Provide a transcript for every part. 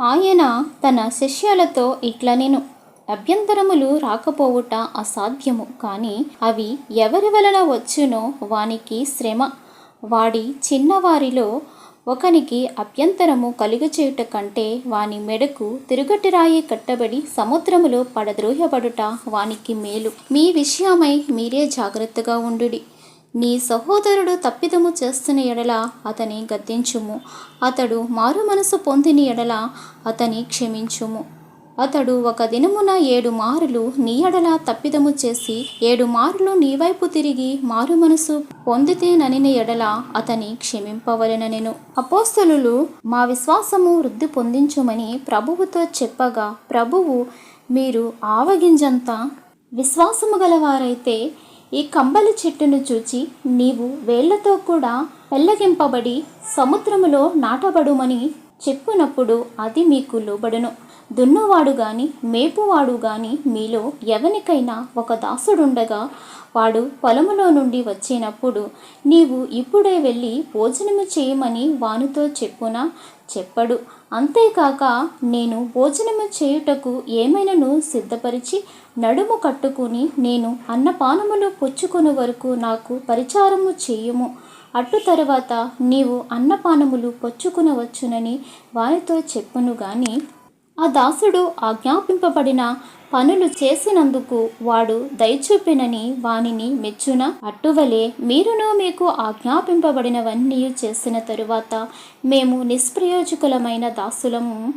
ఆయన తన శిష్యులతో ఇట్లా నేను. అభ్యంతరములు రాకపోవుట అసాధ్యము. కానీ అవి ఎవరి వలన వచ్చునో వానికి శ్రమ. వాడి చిన్నవారిలో ఒకనికి అభ్యంతరము కలుగచేయుట కంటే వాని మెడకు తిరుగటిరాయి కట్టబడి సముద్రములో పడద్రోహబడుట వానికి మేలు. మీ విషయమై మీరే జాగ్రత్తగా ఉండుడి. నీ సహోదరుడు తప్పిదము చేస్తున్న ఎడల అతని గద్దించుము. అతడు మారు మనసు పొందిన ఎడల అతని క్షమించుము. అతడు ఒక దినమున ఏడు మారులు నీ ఎడల తప్పిదము చేసి ఏడు మారులు నీ వైపు తిరిగి మారు మనసు పొందితేనని ఎడల అతని క్షమింపవలెననెను. అపోస్తలులు మా విశ్వాసము వృద్ధి పొందించుమని ప్రభువుతో చెప్పగా ప్రభువు మీరు ఆవగింజంత విశ్వాసము గలవారైతే ఈ కంబలి చెట్టును చూచి నీవు వేళ్ళతో కూడా పెళ్ళగింపబడి సముద్రములో నాటబడుమని చెప్పునప్పుడు అది మీకు లోబడును. దున్నువాడు గాని మేపువాడు గాని మీలో ఎవనికైనా ఒక దాసుడుండగా వాడు పొలములో నుండి వచ్చినప్పుడు నీవు ఇప్పుడే వెళ్ళి భోజనము చేయమని వానితో చెప్పునా? చెప్పడు. అంతేకాక నేను భోజనము చేయుటకు ఏమైనను సిద్ధపరిచి నడుము కట్టుకుని నేను అన్నపానములు పుచ్చుకొని వరకు నాకు పరిచారము చేయుము. అటు తర్వాత నీవు అన్నపానములు పొచ్చుకునవచ్చునని వారితో చెప్పును గాని ఆ దాసుడు ఆజ్ఞాపింపబడిన పనులు చేసినందుకు వాడు దయచూపినని వానిని మెచ్చున అట్టువలే మీరును మీకు ఆజ్ఞాపింపబడినవన్నీ చేసిన తరువాత మేము నిష్ప్రయోజకులమైన దాసులము.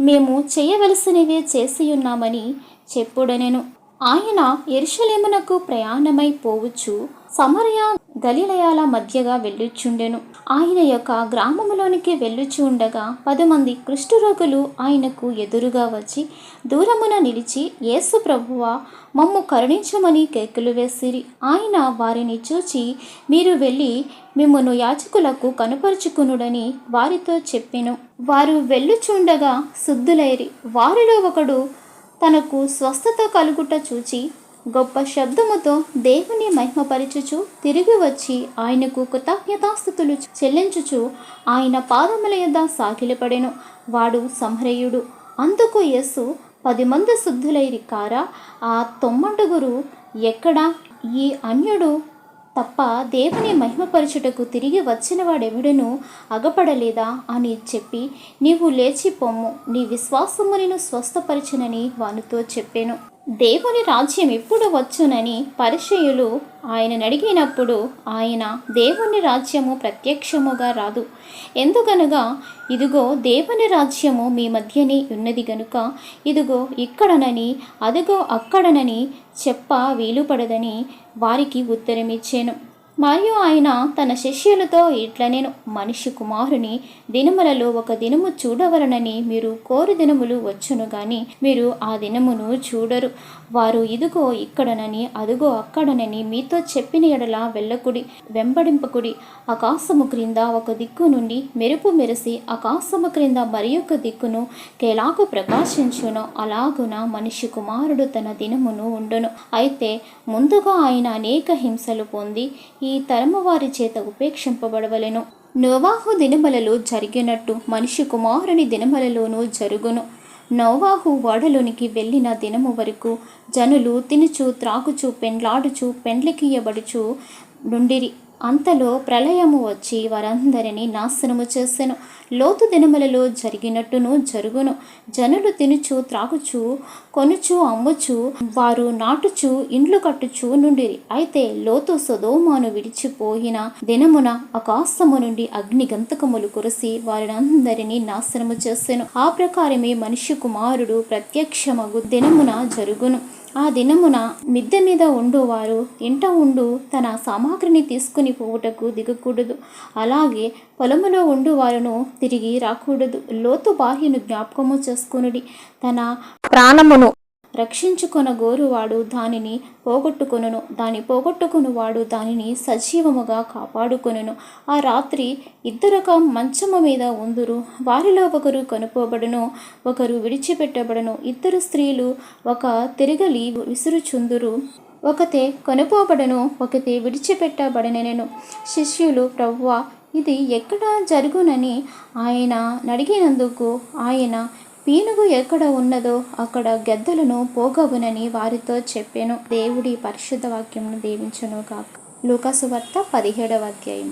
మేము చేయవలసినవే చేసి ఉన్నామని చెప్పుడనెను. ఆయన ఎరుషలేమునకు ప్రయాణమై పోవచ్చు. సమరయ గలిలయాల మధ్యగా వెళ్ళుచుండెను ఆయన యొక్క గ్రామములోనికి వెళ్ళుచు ఉండగా పది మంది కుష్ఠరోగులు ఆయనకు ఎదురుగా వచ్చి దూరమున నిలిచి యేసు ప్రభువా మమ్ము కరుణించమని కేకులు వేసిరి. ఆయన వారిని చూచి మీరు వెళ్ళి మిమ్మను యాచకులకు కనుపరుచుకునుడని వారితో చెప్పెను. వారు వెళ్ళుచుండగా శుద్ధులైరి. వారిలో ఒకడు తనకు స్వస్థత కలుగుట చూచి గొప్ప శబ్దముతో దేవుని మహిమపరచుచు తిరిగి వచ్చి ఆయనకు కృతజ్ఞతాస్థుతులు చెల్లించుచు ఆయన పాదముల యొద్ద సాగిలపడెను. వాడు సంహరయుడు అందుకు యేసు పది మంది శుద్ధులైరి కారా ఆ తొమ్మండుగురు ఎక్కడా? ఈ అన్యుడు తప్ప దేవుని మహిమపరచుటకు తిరిగి వచ్చిన వాడెవిడను? అగపడలేదా అని చెప్పి నీవు లేచి పొమ్ము. నీ విశ్వాసము నేను స్వస్థపరచనని వానితో చెప్పాను. దేవుని రాజ్యం ఎప్పుడు వచ్చునని పరిచయులు ఆయన అడిగినప్పుడు ఆయన దేవుని రాజ్యము ప్రత్యక్షముగా రాదు. ఎందుకనగా ఇదిగో దేవుని రాజ్యము మీ మధ్యనే ఉన్నది గనుక ఇదిగో ఇక్కడనని అదిగో అక్కడనని చెప్ప వీలుపడదని వారికి ఉత్తరమిచ్చాను. మరియు ఆయన తన శిష్యులతో ఇట్ల నేను మనిషి కుమారుని దినములలో ఒక దినము చూడవలనని మీరు కోరు దినములు వచ్చును గాని మీరు ఆ దినమును చూడరు. వారు ఇదిగో ఇక్కడనని అదుగో అక్కడనని మీతో చెప్పిన ఎడల వెళ్ళకుడి వెంబడింపకుడి. ఆకాశము క్రింద ఒక దిక్కు నుండి మెరుపు మెరిసి ఆకాశము క్రింద మరి ఒక దిక్కును కేలాకు ప్రకాశించును. అలాగున మనిషి కుమారుడు తన దినమును ఉండును. అయితే ముందుగా ఆయన అనేక హింసలు పొంది ఈ తరము వారి చేత ఉపేక్షింపబడవలెను. నోవాహు దినమలలో జరిగినట్టు మనిషి కుమారుని దినమలలోనూ జరుగును. నోవాహు ఓడలోనికి వెళ్ళిన దినము వరకు జనులు తినుచు త్రాగుచు పెండ్లాడుచు పెండ్లికియబడుచు నుండిరి. అంతలో ప్రళయము వచ్చి వారందరినీ నాశనము చేసెను. లోతు దినములలో జరిగినట్టును జరుగును. జనులు తినుచు త్రాగుచు కొనుచు అమ్ముచు వారు నాటుచు ఇండ్లు కట్టుచు నుండిరి. అయితే లోతు సుధోమాను విడిచిపోయిన దినమున ఆకాశము నుండి అగ్ని గంతకములు కురిసి వారినందరినీ నాశనము చేసెను. ఆ ప్రకారమే మనిషి కుమారుడు ప్రత్యక్షమగు దినమున జరుగును. ఆ దినమున మిద్దె మీద ఉండువారు ఇంట ఉండు తన సామాగ్రిని తీసుకుని పోవుటకు దిగకూడదు. అలాగే పొలములో ఉండువారును తిరిగి రాకూడదు. లోతు బాహ్యను జ్ఞాపకము చేసుకునుడి. తన ప్రాణమును రక్షించుకొన గోరువాడు దానిని పోగొట్టుకొనును. దాని పోగొట్టుకునివాడు దానిని సజీవముగా కాపాడుకొనును. ఆ రాత్రి ఇద్దరొక మంచము మీద ఉందురు. వారిలో ఒకరు కనుపోబడును ఒకరు విడిచిపెట్టబడను. ఇద్దరు స్త్రీలు ఒక తిరగలి విసురుచుందురు. ఒకతే కొనుపోబడను ఒకతే విడిచిపెట్టబడనెను. శిష్యులు ప్రవ్వ ఇది ఎక్కడ జరుగునని ఆయన నడిగినందుకు ఆయన పీనుగు ఎక్కడ ఉన్నదో అక్కడ గెద్దలను పోగవునని వారితో చెప్పాను. దేవుడి పరిశుద్ధ వాక్యమును దేవించను కాక లూకాసు వార్త పదిహేడవ అధ్యాయం